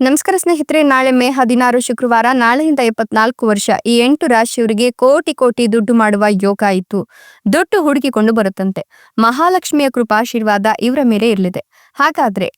ನಮಸ್ಕಾರ ಸ್ನೇಹಿತರೆ, ನಾಳೆ ಮೇ ಹದಿನಾರು ಶುಕ್ರವಾರ, ನಾಳೆಯಿಂದ ಇಪ್ಪತ್ನಾಲ್ಕು ವರ್ಷ, ಈ ಎಂಟು ರಾಶಿಯವರಿಗೆ ಕೋಟಿ ಕೋಟಿ ದುಡ್ಡು ಮಾಡುವ ಯೋಗ ಇತ್ತು. ದುಡ್ಡು ಹುಡುಕಿಕೊಂಡು ಬರುತ್ತಂತೆ. ಮಹಾಲಕ್ಷ್ಮಿಯ ಕೃಪಾಶೀರ್ವಾದ ಇವರ ಮೇಲೆ ಇರಲಿದೆ. ಹಾಗಾದ್ರೆ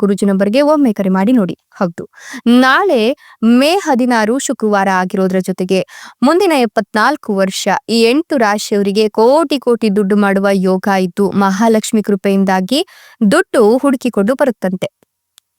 ಗುರುಜಿ ನಂಬರ್ಗೆ ಒಮ್ಮೆ ಕರೆ ಮಾಡಿ ನೋಡಿ. ಹೌದು. ನಾಳೆ ಮೇ ಹದಿನಾರು ಶುಕ್ರವಾರ ಆಗಿರೋದ್ರ ಜೊತೆಗೆ ಮುಂದಿನ ಎಪ್ಪತ್ನಾಲ್ಕು ವರ್ಷ ಈ ಎಂಟು ರಾಶಿಯವರಿಗೆ ಕೋಟಿ ಕೋಟಿ ದುಡ್ಡು ಮಾಡುವ ಯೋಗ ಇದ್ದು ಮಹಾಲಕ್ಷ್ಮಿ ಕೃಪೆಯಿಂದಾಗಿ ದುಡ್ಡು ಹುಡುಕಿಕೊಂಡು ಬರುತ್ತಂತೆ.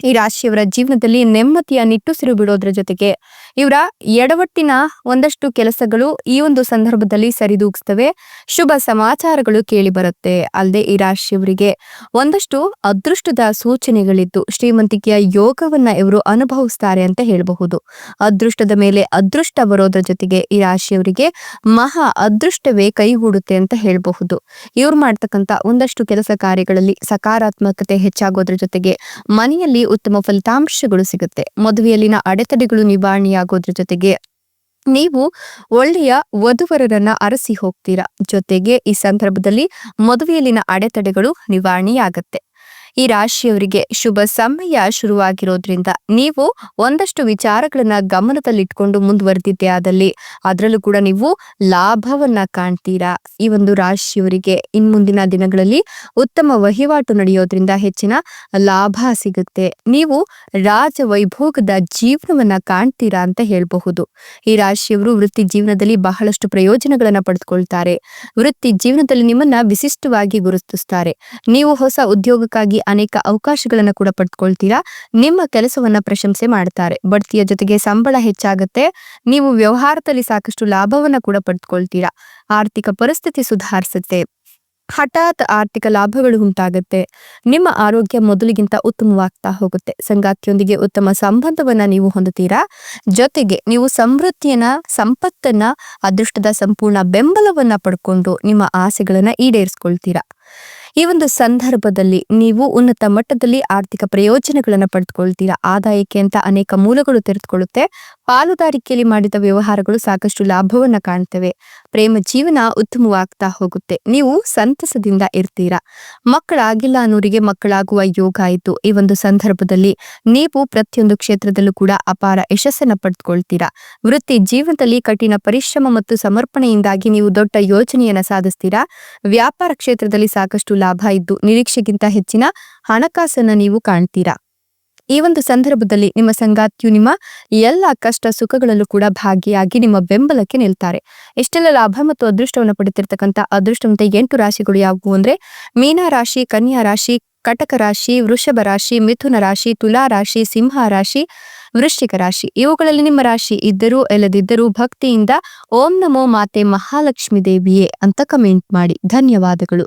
ಈ ರಾಶಿಯವರ ಜೀವನದಲ್ಲಿ ನೆಮ್ಮದಿಯ ನಿಟ್ಟುಸಿರು ಬಿಡೋದ್ರ ಜೊತೆಗೆ ಇವರ ಎಡವಟ್ಟಿನ ಒಂದಷ್ಟು ಕೆಲಸಗಳು ಈ ಒಂದು ಸಂದರ್ಭದಲ್ಲಿ ಸರಿದೂಗಿಸ್ತವೆ. ಶುಭ ಸಮಾಚಾರಗಳು ಕೇಳಿ ಬರುತ್ತೆ. ಅಲ್ಲದೆ ಈ ರಾಶಿಯವರಿಗೆ ಒಂದಷ್ಟು ಅದೃಷ್ಟದ ಸೂಚನೆಗಳಿದ್ದು ಶ್ರೀಮಂತಿಕೆಯ ಯೋಗವನ್ನ ಇವರು ಅನುಭವಿಸ್ತಾರೆ ಅಂತ ಹೇಳಬಹುದು. ಅದೃಷ್ಟದ ಮೇಲೆ ಅದೃಷ್ಟ ಬರೋದ್ರ ಜೊತೆಗೆ ಈ ರಾಶಿಯವರಿಗೆ ಮಹಾ ಅದೃಷ್ಟವೇ ಕೈಗೂಡುತ್ತೆ ಅಂತ ಹೇಳಬಹುದು. ಇವ್ರು ಮಾಡ್ತಕ್ಕಂತ ಒಂದಷ್ಟು ಕೆಲಸ ಕಾರ್ಯಗಳಲ್ಲಿ ಸಕಾರಾತ್ಮಕತೆ ಹೆಚ್ಚಾಗೋದ್ರ ಜೊತೆಗೆ ಮನೆಯಲ್ಲಿ ಉತ್ತಮ ಫಲಿತಾಂಶಗಳು ಸಿಗುತ್ತೆ. ಮದುವೆಯಲ್ಲಿನ ಅಡೆತಡೆಗಳು ನಿವಾರಣೆಯಾಗೋದ್ರ ಜೊತೆಗೆ ನೀವು ಒಳ್ಳೆಯ ವಧುವರರನ್ನ ಅರಸಿ ಹೋಗ್ತೀರಾ. ಜೊತೆಗೆ ಈ ಸಂದರ್ಭದಲ್ಲಿ ಮದುವೆಯಲ್ಲಿನ ಅಡೆತಡೆಗಳು ನಿವಾರಣೆಯಾಗತ್ತೆ. ಈ ರಾಶಿಯವರಿಗೆ ಶುಭ ಸಮಯ ಶುರುವಾಗಿರೋದ್ರಿಂದ ನೀವು ಒಂದಷ್ಟು ವಿಚಾರಗಳನ್ನ ಗಮನದಲ್ಲಿಟ್ಕೊಂಡು ಮುಂದುವರೆದಿದ್ದೆ ಆದಲ್ಲಿ ಅದರಲ್ಲೂ ಕೂಡ ನೀವು ಲಾಭವನ್ನ ಕಾಣ್ತೀರಾ. ಈ ಒಂದು ರಾಶಿಯವರಿಗೆ ಇನ್ ಮುಂದಿನ ದಿನಗಳಲ್ಲಿ ಉತ್ತಮ ವಹಿವಾಟು ನಡೆಯೋದ್ರಿಂದ ಹೆಚ್ಚಿನ ಲಾಭ ಸಿಗುತ್ತೆ. ನೀವು ರಾಜ ವೈಭೋಗದ ಜೀವನವನ್ನ ಕಾಣ್ತೀರಾ ಅಂತ ಹೇಳಬಹುದು. ಈ ರಾಶಿಯವರು ವೃತ್ತಿ ಜೀವನದಲ್ಲಿ ಬಹಳಷ್ಟು ಪ್ರಯೋಜನಗಳನ್ನ ಪಡೆದುಕೊಳ್ತಾರೆ. ವೃತ್ತಿ ಜೀವನದಲ್ಲಿ ನಿಮ್ಮನ್ನ ವಿಶಿಷ್ಟವಾಗಿ ಗುರುತಿಸ್ತಾರೆ. ನೀವು ಹೊಸ ಉದ್ಯೋಗಕ್ಕಾಗಿ ಅನೇಕ ಅವಕಾಶಗಳನ್ನು ಕೂಡ ಪಡ್ಕೊಳ್ತೀರಾ? ನಿಮ್ಮ ಕೆಲಸವನ್ನ ಪ್ರಶಂಸೆ ಮಾಡ್ತಾರೆ. ಬಡ್ತಿಯ ಜೊತೆಗೆ ಸಂಬಳ ಹೆಚ್ಚಾಗುತ್ತೆ. ನೀವು ವ್ಯವಹಾರದಲ್ಲಿ ಸಾಕಷ್ಟು ಲಾಭವನ್ನ ಕೂಡ ಪಡ್ಕೊಳ್ತೀರಾ. ಆರ್ಥಿಕ ಪರಿಸ್ಥಿತಿ ಸುಧಾರಿಸುತ್ತೆ. ಹಠಾತ್ ಆರ್ಥಿಕ ಲಾಭಗಳು ಉಂಟಾಗುತ್ತೆ. ನಿಮ್ಮ ಆರೋಗ್ಯ ಮೊದಲಿಗಿಂತ ಉತ್ತಮವಾಗ್ತಾ ಹೋಗುತ್ತೆ. ಸಂಗಾತಿಯೊಂದಿಗೆ ಉತ್ತಮ ಸಂಬಂಧವನ್ನ ನೀವು ಹೊಂದುತ್ತೀರಾ? ಜೊತೆಗೆ ನೀವು ಸಮೃದ್ಧಿಯನ್ನ, ಸಂಪತ್ತನ್ನ, ಅದೃಷ್ಟದ ಸಂಪೂರ್ಣ ಬೆಂಬಲವನ್ನ ಪಡ್ಕೊಂಡು ನಿಮ್ಮ ಆಸೆಗಳನ್ನ ಈಡೇರಿಸ್ಕೊಳ್ತೀರಾ? ಈ ಒಂದು ಸಂದರ್ಭದಲ್ಲಿ ನೀವು ಉನ್ನತ ಮಟ್ಟದಲ್ಲಿ ಆರ್ಥಿಕ ಪ್ರಯೋಜನಗಳನ್ನು ಪಡೆದುಕೊಳ್ತೀರಾ? ಆದಾಯಕ್ಕೆ ಅಂತ ಅನೇಕ ಮೂಲಗಳು ತೆರೆದುಕೊಳ್ಳುತ್ತೆ. ಪಾಲುದಾರಿಕೆಯಲ್ಲಿ ಮಾಡಿದ ವ್ಯವಹಾರಗಳು ಸಾಕಷ್ಟು ಲಾಭವನ್ನ ಕಾಣ್ತವೆ. ಪ್ರೇಮ ಜೀವನ ಉತ್ತಮವಾಗ್ತಾ ಹೋಗುತ್ತೆ. ನೀವು ಸಂತಸದಿಂದ ಇರ್ತೀರಾ? ಮಕ್ಕಳಾಗಿಲ್ಲ ಅನ್ನೋರಿಗೆ ಮಕ್ಕಳಾಗುವ ಯೋಗ ಆಯಿತು. ಈ ಒಂದು ಸಂದರ್ಭದಲ್ಲಿ ನೀವು ಪ್ರತಿಯೊಂದು ಕ್ಷೇತ್ರದಲ್ಲೂ ಕೂಡ ಅಪಾರ ಯಶಸ್ಸನ್ನು ಪಡೆದುಕೊಳ್ತೀರಾ ವೃತ್ತಿ ಜೀವನದಲ್ಲಿ ಕಠಿಣ ಪರಿಶ್ರಮ ಮತ್ತು ಸಮರ್ಪಣೆಯಿಂದಾಗಿ ನೀವು ದೊಡ್ಡ ಯೋಜನೆಯನ್ನ ಸಾಧಿಸ್ತೀರಾ? ವ್ಯಾಪಾರ ಕ್ಷೇತ್ರದಲ್ಲಿ ಸಾಕಷ್ಟು ಲಾಭ ಇದ್ದು ನಿರೀಕ್ಷೆಗಿಂತ ಹೆಚ್ಚಿನ ಹಣಕಾಸನ್ನ ನೀವು ಕಾಣ್ತೀರಾ? ಈ ಒಂದು ಸಂದರ್ಭದಲ್ಲಿ ನಿಮ್ಮ ಸಂಗಾತಿಯು ನಿಮ್ಮ ಎಲ್ಲ ಕಷ್ಟ ಸುಖಗಳಲ್ಲೂ ಕೂಡ ಭಾಗಿಯಾಗಿ ನಿಮ್ಮ ಬೆಂಬಲಕ್ಕೆ ನಿಲ್ತಾರೆ. ಇಷ್ಟೆಲ್ಲ ಲಾಭ ಮತ್ತು ಅದೃಷ್ಟವನ್ನು ಪಡೆದಿರ್ತಕ್ಕಂಥ ಅದೃಷ್ಟವಂತ ಎಂಟು ರಾಶಿಗಳು ಯಾವುವು ಅಂದ್ರೆ ಮೀನಾ ರಾಶಿ, ಕನ್ಯಾ ರಾಶಿ, ಕಟಕ ರಾಶಿ, ವೃಷಭ ರಾಶಿ, ಮಿಥುನ ರಾಶಿ, ತುಲಾ ರಾಶಿ, ಸಿಂಹ ರಾಶಿ, ವೃಶ್ಚಿಕ ರಾಶಿ. ಇವುಗಳಲ್ಲಿ ನಿಮ್ಮ ರಾಶಿ ಇದ್ದರೂ ಇಲ್ಲದಿದ್ದರೂ ಭಕ್ತಿಯಿಂದ ಓಂ ನಮೋ ಮಾತೆ ಮಹಾಲಕ್ಷ್ಮಿ ದೇವಿಯೇ ಅಂತ ಕಮೆಂಟ್ ಮಾಡಿ. ಧನ್ಯವಾದಗಳು.